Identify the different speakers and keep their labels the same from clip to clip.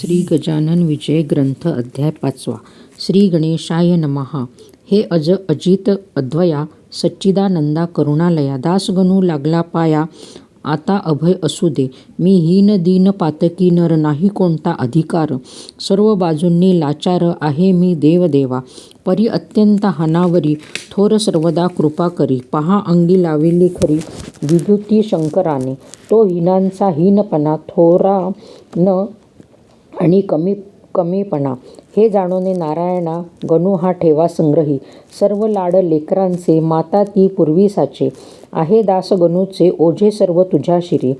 Speaker 1: श्री गजानन विजय ग्रंथ अध्याय पाचवा. श्री गणेशाय नमहा हे अज अजित अद्वया सच्चिदानंदा करुणालया दासगणू लागला पाया. आता अभय असू दे. मी हीन दीन पातकी नर नाही कोणता अधिकार. सर्व बाजूंनी लाचार आहे मी देवदेवा. परी अत्यंत हानावरी. थोर सर्वदा कृपा करी. पहा अंगी लाविली खरी विभूती शंकराने. तो हीनांचा हीनपणा थोरा न आणि कमी कमीपणा. हे जाणूने नारायणा गणू हा ठेवा संग्रही. सर्व लाड लेकरांचे माता ती पूर्वीसाचे. आहे दास गणूचे ओझे सर्व तुझ्या शिरी.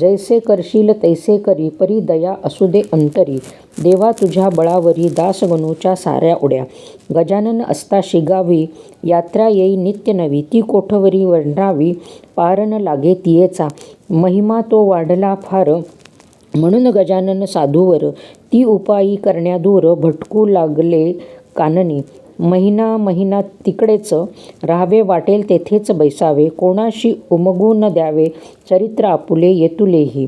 Speaker 1: जैसे करशील तैसे करी परी दया असू दे अंतरी. देवा तुझ्या बळावरी दासगणूच्या साऱ्या उड्या. गजानन असता शिगावी यात्रा येई नित्य नवी. ती कोठवरी वंडावी पारण लागे तियेचा. महिमा तो वाढला फार म्हणून गजानन साधूवर ती उपायी करण्यादूर भटकू लागले काननी. महिना महिना तिकडेच राहावे वाटेल तेथेच बैसावे. कोणाशी उमगू न द्यावे. चरित्र आपुले येतुलेही.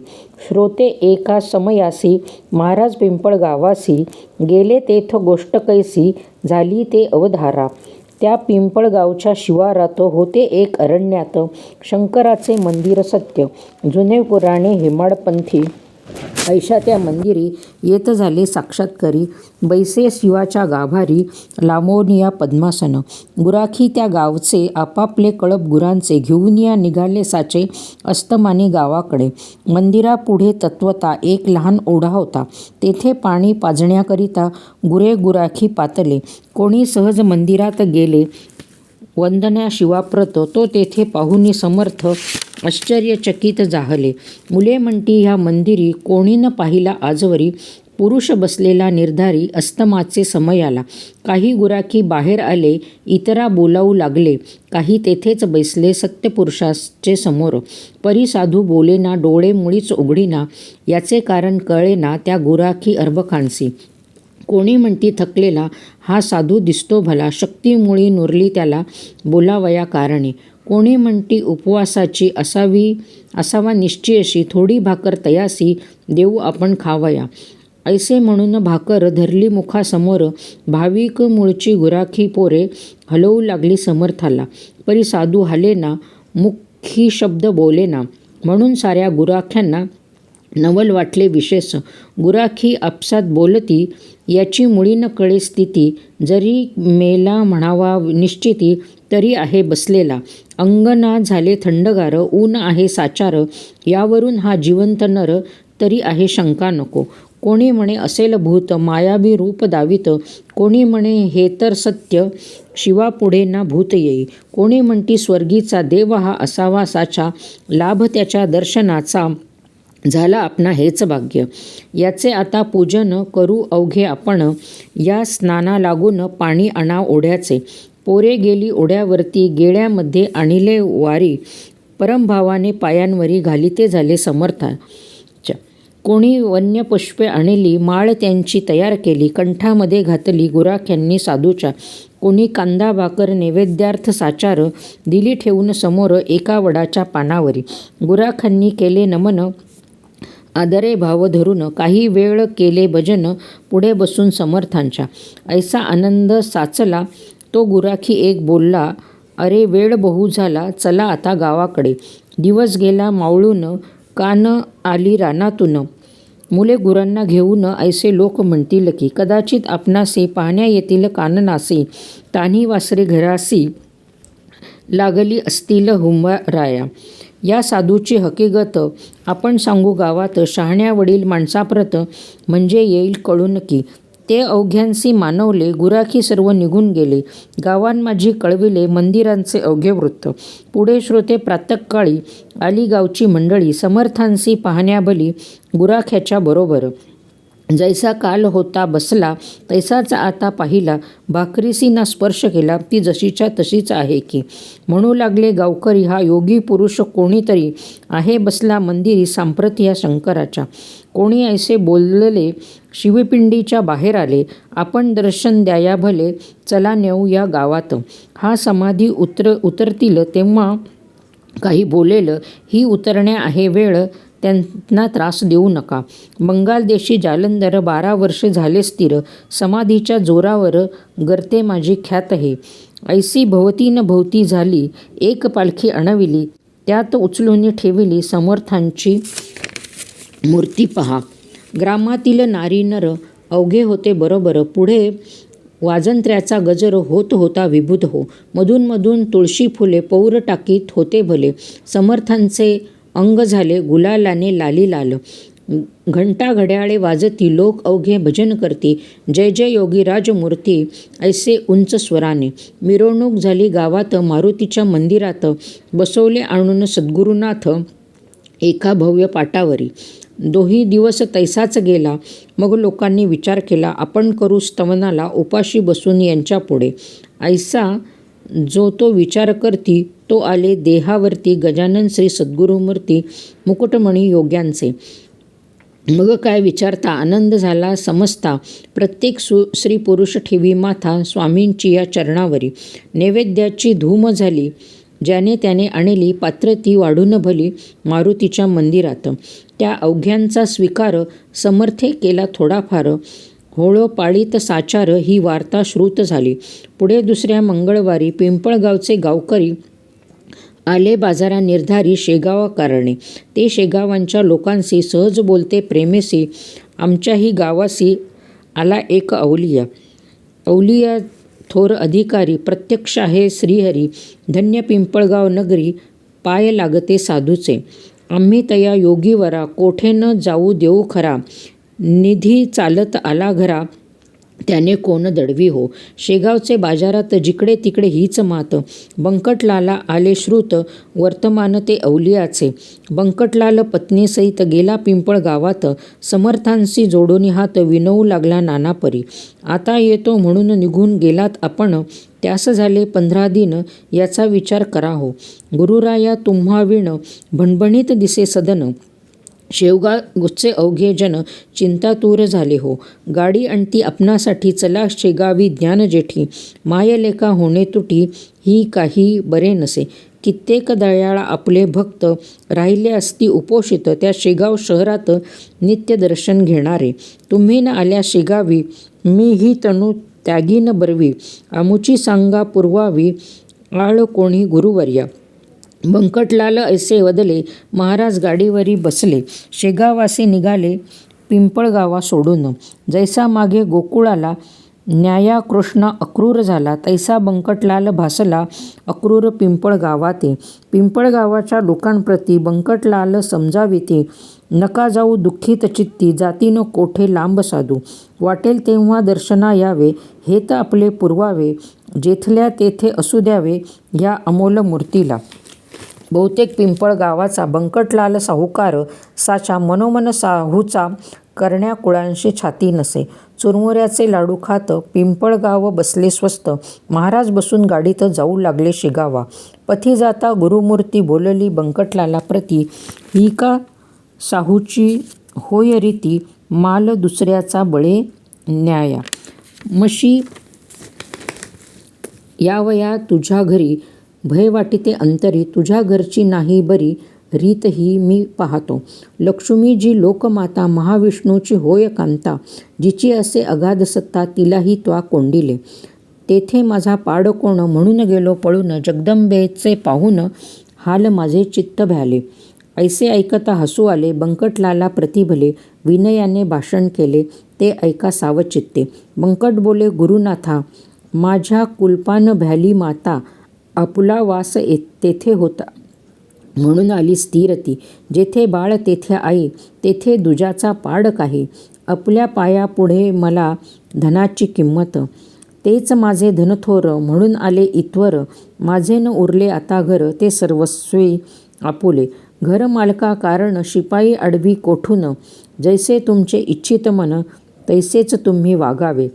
Speaker 1: श्रोते एका समयासी महाराज पिंपळ गावासी गेले तेथ गोष्ट कैसी झाली ते अवधारा. त्या पिंपळगावच्या शिवारात होते एक अरण्यात शंकराचे मंदिर सत्य. जुने पुराणे हेमाडपंथी ऐशा त्या मंदिरी येत झाले साक्षात्करी. बैसे शिवाच्या गाभारी लामोनिया पद्मासन. गुराखी त्या गावचे आपापले कळप गुरांचे घेऊन या निघाले साचे अस्तमानी गावाकडे. मंदिरापुढे तत्वता एक लहान ओढा होता. तेथे पाणी पाजण्याकरिता गुरे गुराखी पातले. कोणी सहज मंदिरात गेले वंदन्या शिवाप्रत तो तेथे पाहुनी समर्थ आश्चर्यचकित जाहले मुले म्हणती ह्या मंदिरी कोणी न पाहिला आजवरी पुरुष बसलेला निर्धारी अस्तमाचे समय आला. काही गुराखी बाहेर आले इतरा बोलावू लागले. काही तेथेच बैसले सत्यपुरुषाचे समोर. परी साधू बोलेना डोळे मुळीच उघडीना. याचे कारण कळेना त्या गुराखी अर्भकांसी कोणी म्हणती थकलेला हा साधू दिसतो भला. शक्तीमुळी नुरली त्याला बोलावया कारणे. कोणी म्हणती उपवासाची असावी असावा निश्चयशी थोडी भाकर तयासी देऊ आपण खावया. ऐसे म्हणून भाकर धरली मुखासमोर भाविक मूळची गुराखी पोरे हलवू लागली समर्थाला. परी साधू हालेना मुखी शब्द बोलेना. म्हणून साऱ्या गुराख्यांना नवल वाटले विशेष. गुराखी आपसात बोलती याची मुळी न कळे स्थिती जरी मेला म्हणावा निश्चिती तरी आहे बसलेला. अंगना झाले थंडगार ऊन आहे साचार यावरून हा जिवंत नर तरी आहे शंका नको. कोणी म्हणे असेल भूत मायावी रूप दावित कोणी म्हणे हे तर सत्य शिवापुढे ना भूत येई. कोणी म्हणती स्वर्गीचा देव हा असावा साचा लाभ त्याच्या दर्शनाचा झाला आपणा हेच भाग्य. याचे आता पूजन करू अवघे आपण. या स्नाना लागून पाणी आणा ओढ्याचे. पोरे गेली ओढ्यावरती गेळ्यामध्ये आणिले वारी. परमभावाने पायांवरी घालिते झाले समर्थाच्या कोणी वन्य पुष्पे आणली माळ त्यांची तयार केली कंठामध्ये घातली गुराख्यांनी साधूच्या. कोणी कांदा भाकर नैवेद्यार्थ साचार दिली ठेवून समोर एका वडाच्या पानावरी. गुराखांनी केले नमन आदरे भाव धरून काही वेळ केले भजन पुढे बसून समर्थांच्या. ऐसा आनंद साचला तो गुराखी एक बोलला अरे वेळ बहु झाला चला आता गावाकडे. दिवस गेला मावळून कान आली रानातून. मुले गुरांना घेऊन ऐसे लोक म्हणतील की कदाचित आपणासे पाहण्या येतील काननासे. तान्ही वासरे घरासी लागली असतील हुंबा राया. या साधूची हकीकत आपण सांगू गावात शहाण्या वडील माणसाप्रत म्हणजे येईल कळून की ते अवघ्यांसी मानवले गुराखी सर्व निघून गेले. गावां माझी कळविले मंदिरांचे अवघे वृत्त. पुढे श्रोते प्रातःकाळी आली गावची मंडळी समर्थांसी पाहण्याभली गुराख्याच्या बरोबर. जैसा काल होता बसला तैसाच आता पाहिला भाकरीसी ना स्पर्श केला ती जशीच्या तशीच आहे की. म्हणू लागले गावकरी हा योगी पुरुष कोणीतरी आहे बसला मंदिरी सांप्रत या शंकराच्या. कोणी ऐसे बोलले शिवपिंडीच्या बाहेर आले आपण दर्शन द्याया भले चला नेऊ या गावात. हा समाधी उतर उतरतील तेव्हा काही बोलेल ही उतरण्या आहे वेळ त्यांना त्रास देऊ नका. बंगालदेशी जालंधर बारा वर्ष झाले स्थिर. समाधीच्या जोरावर गर्ते माझी ख्यात आहे. ऐसी भवतीन भोवती झाली एक पालखी आणविली त्यात उचलून ठेविली समर्थांची मूर्ती पहा. ग्रामातील नारी नर अवघे होते बरोबर. पुढे वाजंत्र्याचा गजर होत होता विभूत हो. मधूनमधून तुळशी फुले पौर टाकीत होते भले. समर्थांचे अंग झाले गुलालाने लाली लाल. घंटा घड्याळे वाजती लोक अवघे भजन करती. जय जय योगी राजमूर्ती ऐसे उंच स्वराने. मिरवणूक झाली गावात मारुतीच्या मंदिरात. बसवले आणून सद्गुरुनाथ एका भव्य पाटावरी. दोही दिवस तैसाच गेला. मग लोकांनी विचार केला आपण करू स्तवनाला उपाशी बसून यांच्यापुढे ऐसा जो तो विचार करती तो आले देहावरती गजानन श्री सद्गुरुमूर्ती मुकुटमणी योग्यांचे. मग काय विचारता? आनंद झाला समजता. प्रत्येक सु स्त्री पुरुष ठेवी माथा स्वामींची या चरणावरी. नैवेद्याची धूम झाली. ज्याने त्याने आणली पात्र ती वाढून भली मारुतीच्या मंदिरात. त्या अवघ्यांचा स्वीकार समर्थे केला थोडाफार. होळो पाळीत साचार ही वार्ता श्रुत झाली. पुढे दुसऱ्या मंगळवारी पिंपळगावचे गावकरी आले बाजारा निर्धारी शेगावा कारणे ते शेगावांच्या लोकांशी सहज बोलते प्रेमेसी आमच्याही गावासी आला एक अवलिया. अवलिया थोर अधिकारी प्रत्यक्ष आहे श्रीहरी धन्य पिंपळगाव नगरी पाय लागते साधूचे. आम्ही तया योगीवरा कोठे न जाऊ देऊ खरा. निधी चालत आला घरा त्याने कोण दडवी हो? शेगावचे बाजारात जिकडे तिकडे हीच मात. बंकटलाला आले श्रुत वर्तमान ते अवलियाचे बंकटलाल पत्नीसहित गेला पिंपळ गावात. समर्थांशी जोडून हात विनवू लागला नानापरी. आता येतो म्हणून निघून गेलात आपण. त्यास झाले पंधरा दिन. याचा विचार करा हो. गुरुराया तुम्हा विण भणभणीत दिसे सदन. शेवगा गुच्चे अवघे जन चिंतातूर झाले हो. गाडी आणती आपणासाठी चला शेगावी ज्ञान जेठी मायलेखा होणे तुटी ही काही बरे नसे. कित्येक दयाळा आपले भक्त राहिले असती उपोषित त्या शेगाव शहरात नित्यदर्शन घेणारे. तुम्ही न आल्या शेगावी मी ही तनू त्यागीन बरवी. आमुची सांगा पुरवावी आळ कोणी गुरुवर्या. बंकटलाल ऐसे वदले महाराज गाडीवरी बसले. शेगावासी निघाले पिंपळगावा सोडून. जैसा मागे गोकुळाला न्याया कृष्ण अक्रूर झाला तैसा बंकटलाल भासला अक्रूर पिंपळगावाते. पिंपळगावाच्या लोकांप्रती बंकटलाल समजाविते. नका जाऊ दुःखित चित्ती जातीनं कोठे लांब साधू. वाटेल तेव्हा दर्शना यावे हे तर आपले पुरवावे. जेथल्या तेथे असू द्यावे या अमोल मूर्तीला. बहुतेक पिंपळ गावाचा बंकटलाल साहुकार साचा मनोमन साहूचा करण्या कुळांशी छाती नसे. चुरमुऱ्याचे लाडू खात पिंपळगाव बसले स्वस्त. महाराज बसून गाडीत जाऊ लागले शिगावा. पथी जाता गुरुमूर्ती बोलली बंकटलाला प्रती. ही का साहूची होय रीती? माल दुसऱ्याचा बळे न्याया. मशी यावया तुझ्या घरी. भय वाटिते अंतरी तुझ्या घरची नाही बरी रीत ही मी पाहतो. लक्ष्मी जी लोकमाता महाविष्णूची होय कांता जिची असे अगाध सत्ता तिलाही त्वा कोंडिले. तेथे माझा पाड कोण म्हणून गेलो पळून जगदंबेचे पाहून हाल माझे चित्त भ्याले. ऐसे ऐकता हसू आले बंकटलाला प्रतिभले विनयाने भाषण केले ते ऐका सावचित्ते. बंकट बोले गुरुनाथा माझ्या कुलपान भ्याली माता आपुला वास ये तेथे होता. म्हणून आली स्थिरती. जेथे बाळ तेथे आई तेथे दुजाचा पाड काही. आपल्या पायापुढे मला धनाची किंमत. तेच माझे धनथोर म्हणून आले इत्वर माझे न उरले आता घर ते सर्वस्वी आपुले. घर मालका कारण शिपाई आडवी कोठून? जैसे तुमचे इच्छित मन तैसेच तुम्ही वागावे.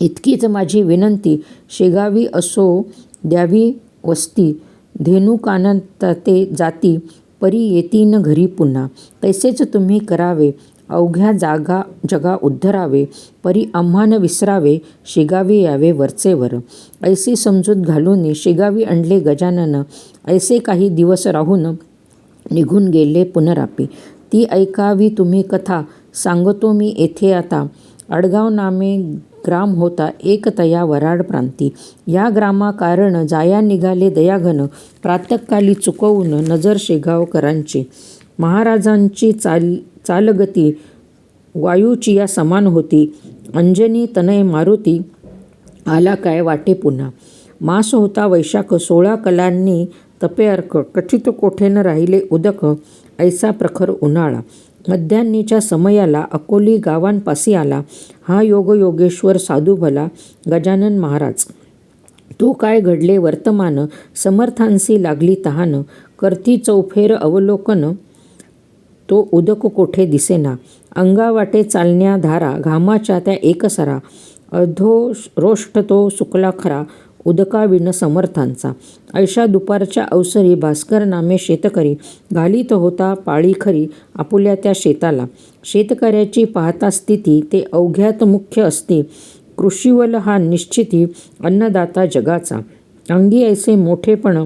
Speaker 1: इतकीच माझी विनंती. शेगावी असो द्यावी वस्ती. धेनुकानंते जाती परी येतीन घरी पुन्हा. तैसेच तुम्ही करावे. अवघ्या जागा जगा उद्धरावे. परी आम्हान विसरावे. शिगावी यावे वरचेवर. ऐसी समजूत घालून शेगावी आणले गजानन. ऐसे काही दिवस राहून निघून गेले पुनरापी. ती ऐकावी तुम्ही कथा. सांगतो मी येथे आता. आडगाव नामे ग्राम होता एकतया वराड प्रांती. या ग्रामा कारण जाया निघाले दयाघन प्रातःकाली चुकवून नजर शेगावकरांची. महाराजांची चाल चालगती वायूची या समान होती. अंजनी तनय मारुती आला काय वाटे पुन्हा. मास होता वैशाख सोळा कलांनी तपे अर्क कथित कोठेनं राहिले उदक ऐसा प्रखर उन्हाळा. मध्यान्नीच्या समयाला अकोली गावांपासी आला. हा योगयोगेश्वर साधू भला गजानन महाराज. तो काय घडले वर्तमान समर्थांसी लागली तहान करती चौफेर अवलोकन तो उदक कोठे दिसेना. अंगावाटे चालण्या धारा घामाच्या त्या एकसरा अधो रोष्ट तो सुकला खरा. उदकाविण समर्थांचा. ऐशा दुपारच्या अवसरी भास्कर नामे शेतकरी. घालीत होता पाळी खरी आपुल्या त्या शेताला. शेतकऱ्याची पाहता स्थिती ते अवघ्यात मुख्य असते. कृषीवल हा निश्चिती अन्नदाता जगाचा. अंगी ऐसे मोठेपण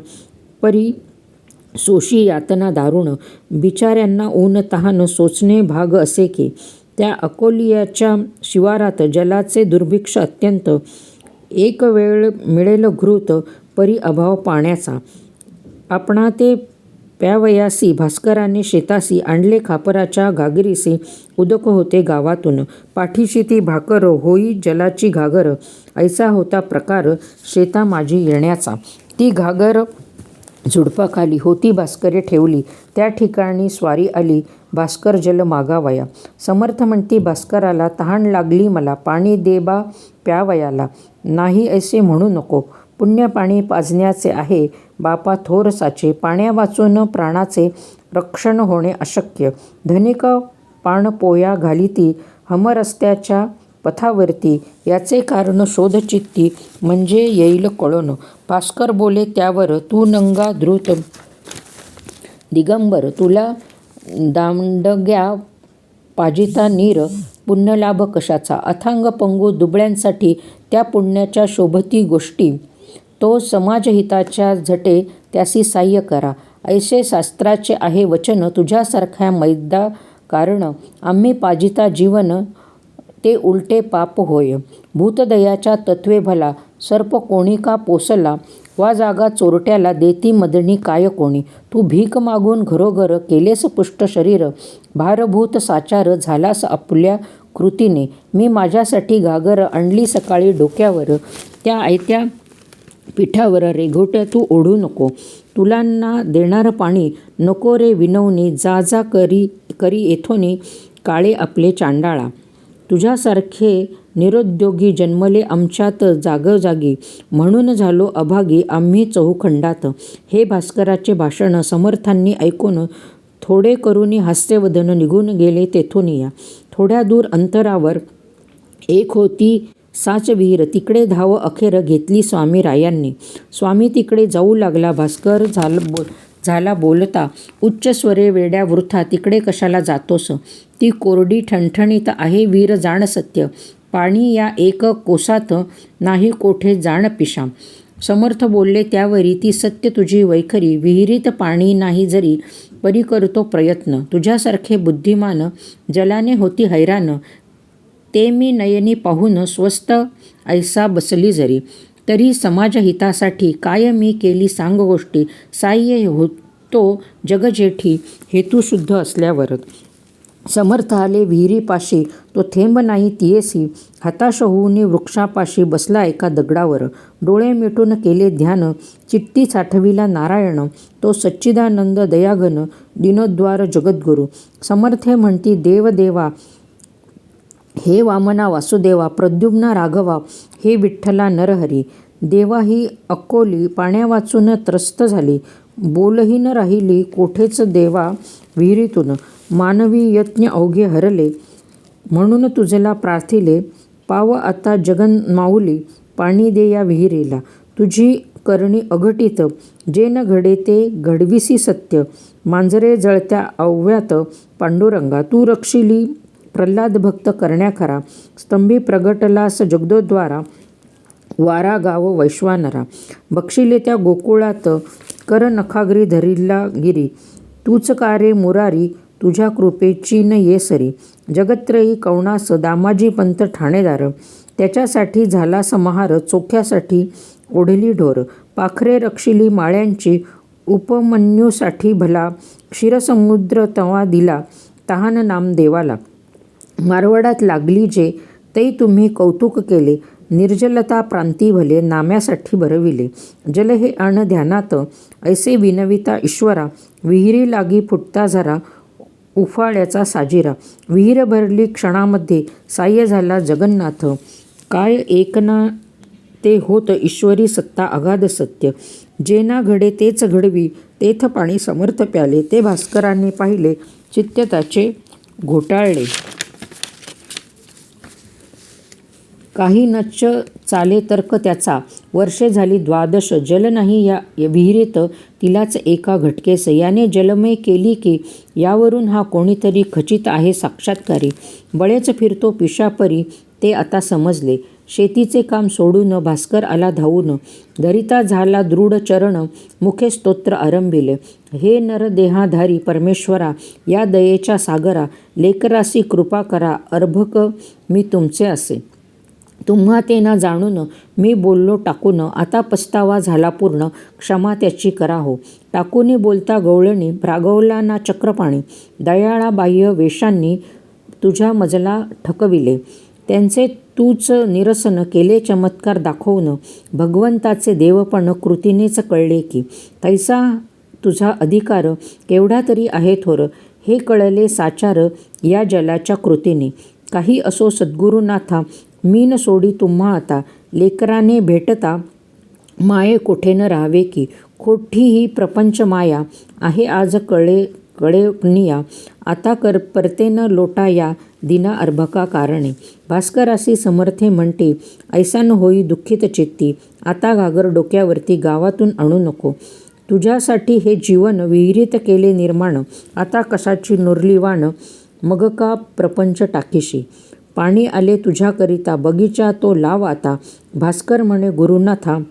Speaker 1: परी सोशी यातना दारुण. बिचाऱ्यांना ऊन तहान सोचणे भाग असे की त्या अकोलियाच्या शिवारात जलाचे दुर्भिक्ष अत्यंत एक वेळ मिळेल घृत परी अभाव पाण्याचा. आपणा ते प्यावयासी भास्कराने शेतासी आणले खापराच्या घागरीसी उदक होते गावातून. पाठीशी ती भाकर होई जलाची घागर ऐसा होता प्रकार शेता माझी येण्याचा. ती घागर झुडपाखाली होती भास्करे ठेवली. त्या ठिकाणी स्वारी आली भास्कर जल मागावया. समर्थ म्हणती भास्कराला तहान लागली मला पाणी दे बा प्यावयाला. नाही ऐसे म्हणू नको. पुण्य पाणी पाजण्याचे आहे. बापा थोर साचे पाण्या वाचून प्राणाचे रक्षण होणे अशक्य. धनिक पाणपोया घालिती हमरस्त्याच्या पथावरती. याचे कारण शोधचित्ती म्हणजे येईल कळोन भास्कर बोले त्यावर तू नंगा धृत दिगंबर तुला दांडग्या पाजिता नीर पुण्यलाभ कशाचा? अथांग पंगू दुबळ्यांसाठी त्या पुण्याच्या शोभती गोष्टी. तो समाजहिताच्या झटे त्यासी साह्य करा. ऐसे शास्त्राचे आहे वचन. तुझ्यासारख्या मैदा कारण आम्ही पाजिता जीवन ते उलटे पाप होय. भूतदयाच्या तत्वे भला. सर्प कोणी का पोसला? वा जागा चोरट्याला देती मदणी काय कोणी? तू भीक मागून घरोघर केलेस पुष्ट शरीर भारभूत साचार झालास आपल्या कृतीने. मी माझ्यासाठी घागर आणली सकाळी डोक्यावर त्या आयत्या पिठावर रेघोट्या तू ओढू नको. तुलांना देणारं पाणी नको रे विनवणी जा जा करी करी येथोनी काळे आपले चांडाळा. तुझ्यासारखे निरुद्योगी जन्मले आमच्यात जागोजागी. म्हणून झालो अभागी आम्ही चहूखंडात. हे भास्कराचे भाषण समर्थांनी ऐकून थोडे करुनी हास्यवदन निघून गेले तेथून या. थोड्या दूर अंतरावर एक होती साच विहीर तिकडे धाव अखेर घेतली स्वामी रायांनी स्वामी तिकडे जाऊ लागला. भास्कर झाल झाला बोलता उच्च स्वरे वेड्या वृथा तिकडे कशाला जातोस? ती कोरडी ठणठणीत आहे वीर जाण सत्य. पाणी या एक कोसात नाही कोठे जाण पिशा. समर्थ बोलले त्यावरी ती सत्य तुझी वैखरी विहिरीत पाणी नाही जरी परी करतो प्रयत्न. तुझ्यासारखे बुद्धिमान जलाने होती हैराण ते मी नयनी पाहून स्वस्त ऐसा बसली जरी. तरी समाजहितासाठी काय मी केली सांग गोष्टी. साह्य होतो जगजेठी हेतुशुद्ध असल्यावर समर्थ आले विहिरीपाशी तो थेंब नाही तियेसी. हताश होऊन वृक्षापाशी बसला एका दगडावर. डोळे मिटून केले ध्यान. चित्ती साठविला नारायण. तो सच्चिदानंद दयाघन दिनोद्वार जगद्गुरु. समर्थे म्हणती देवदेवा हे वामना वासुदेवा प्रद्युम्ना राघवा हे विठ्ठला नरहरी. देवा ही अकोली पाण्या वाचून त्रस्त झाली. बोलही न राहिली कोठेच देवा विहिरीतून. मानवी यत्न अवघे हरले. म्हणून तुझला प्रार्थिले पाव आता जगन माऊली पाणी दे या विहिरीला. तुझी करणी अघटित जे न घडे ते घडविसी सत्य. मांजरे जळत्या अव्यात पांडुरंगा तू रक्षिली प्रल्हाद भक्त करण्याखरा स्तंभी प्रगटलास जगदोद्वारा वारा गाव वैश्वानरा. बक्षिले त्या गोकुळात कर नखागरी धरिला गिरी. तूच कारे मुरारी तुझ्या कृपेची न येसरी जगत्रयी कवणास दामाजी पंत ठाणेदार. त्याच्यासाठी झाला समाहार चोख्यासाठी ओढली ढोर. पाखरे रक्षिली माळ्यांची उपमन्यूसाठी भला. क्षीरसमुद्र तवा दिला तहान नामदेवाला मारवाडात लागली जे ते तुम्ही कौतुक केले. निर्जलता प्रांती भले नाम्यासाठी भरविले जल हे अण ध्यानात ऐसे विनविता ईश्वरा विहिरी लागी फुटता झरा उफाळ्याचा साजिरा. विहीर भरली क्षणामध्ये साह्य झाला जगन्नाथ. काय एकना ते होत ईश्वरी सत्ता अगाध सत्य. जे ना घडे तेच घडवी तेथ पाणी समर्थ प्याले. ते भास्करांनी पाहिले चित्त त्याचे घोटाळले. काही नच्च चाले तर्क त्याचा. वर्षे झाली द्वादश जल नाही या विहिरीत तिलाच एका घटकेस. याने जलमय केली की यावरून हा कोणीतरी खचित आहे साक्षात्कारी. बळेच फिरतो पिशापरी ते आता समजले. शेतीचे काम सोडून भास्कर आला धावून. धरिता झाला दृढ चरण मुखे स्तोत्र आरंभिले. हे नरदेहाधारी परमेश्वरा या दयेच्या सागरा लेकरासी कृपा करा अर्भक मी तुमचे असे. तुम्हा ते ना जाणून मी बोललो टाकून आता पस्तावा झाला पूर्ण क्षमा त्याची करा हो. टाकूने बोलता गवळणी भ्रागवला ना चक्रपाणी दयाळा बाह्य वेशांनी तुझ्या मजला ठकविले. त्यांचे तूच निरसन केले चमत्कार दाखवणं भगवंताचे देवपण कृतीनेच कळले की तैसा तुझा अधिकार केवढा तरी आहे थोर हे कळले साचार या जलाच्या कृतीने. काही असो सद्गुरुनाथा मीन सोडी तुम्हा आता. लेकराने भेटता माये कोठे न राहावे की? खोटी ही प्रपंच माया आहे आज कळे कळेनिया. आता कर परतेन लोटा या दिना अर्भका कारणे. भास्करासी समर्थे म्हणते ऐसा न होई दुःखित चित्ती. आता घागर डोक्यावरती गावातून आणू नको. तुझ्यासाठी हे जीवन विहिरीत केले निर्माण. आता कशाची नुरली वाण? मग का प्रपंच टाकीशी? पाणी आले तुझ्याकरिता बगीचा तो लाव आता. भास्कर म्हणे गुरुनाथा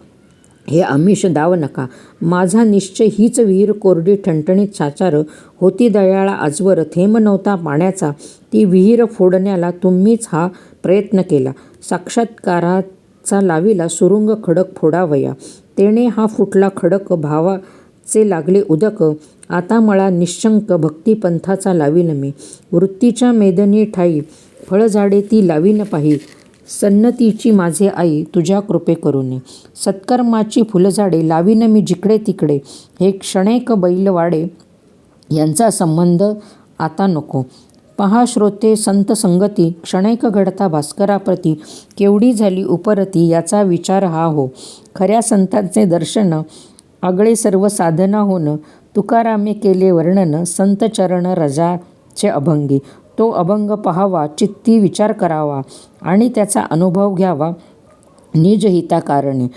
Speaker 1: हे आमिष दाव नका. माझा निश्चय हीच विहीर कोरडी ठणठणीत साचार. होती दयाळा आजवर थेंब नव्हता पाण्याचा. ती विहीर फोडण्याला तुम्हीच हा प्रयत्न केला. साक्षात्काराचा लाविला सुरुंग खडक फोडावया. तेणे हा फुटला खडक भावाचे लागले उदक. आता मला निशंक भक्तिपंथाचा लावीन मी. वृत्तीच्या मेदनी ठाई. फळझाडे ती लावीन पाही. सन्नतीची माझे आई तुझ्या कृपे करुने सत्कर्माची फुलझाडे लावीन मी जिकडे तिकडे. हे क्षणेक बैलवाडे यांचा संबंध आता नको. पहा श्रोते संत संगती क्षणैक घडता भास्कराप्रती. केवढी झाली उपरती याचा विचार हा हो. खऱ्या संतांचे दर्शन आगळे सर्व साधना होणं. तुकारामे केले वर्णन संत चरण रजाचे अभंगी. तो अभंग पहावा चित्ती विचार करावा आणि त्याचा अनुभव घ्यावा. निजहिता कारणे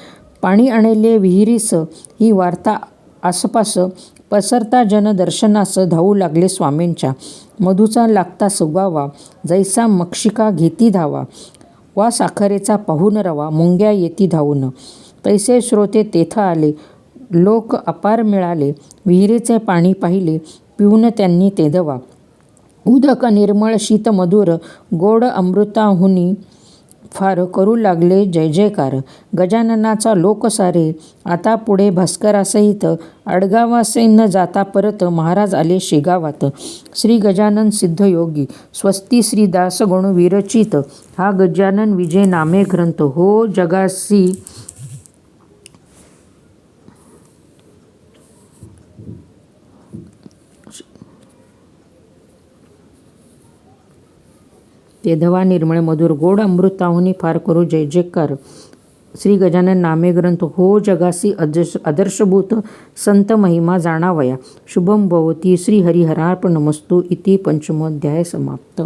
Speaker 1: पाणी आणले विहिरीस ही वार्ता आसपास पसरता जनदर्शनास धावू लागले स्वामींच्या. मधूचा लागता सुगावा जैसा मक्षिका घेती धावा. वा साखरेचा पाहून रवा मुंग्या येती धावून. तैसे श्रोते तेथं आले. लोक अपार मिळाले. विहिरीचे पाणी पाहिले. पिऊन त्यांनी तेधवा उदक निर्मळ शीतमधुर गोड अमृताहुनी फार करू लागले जय जयकार. गजाननाचा लोक सारे आता पुढे भास्करासहित आडगावासे न जाता परत महाराज आले शेगावात. श्री गजानन सिद्धयोगी स्वस्ती श्री दास विरचित. हा गजानन विजय नामे ग्रंथ. हो जगासी तेधवा निर्मळ मधुर गोड अमृताहुनी फार करू जय जयकार. श्री गजानन नामे ग्रंथ हो जगासी अदर्श आदर्शभूत संत महिमा जाणावया. शुभम भवती श्री हरिहरार्पणमस्तु इति पंचमोध्याय समाप्त.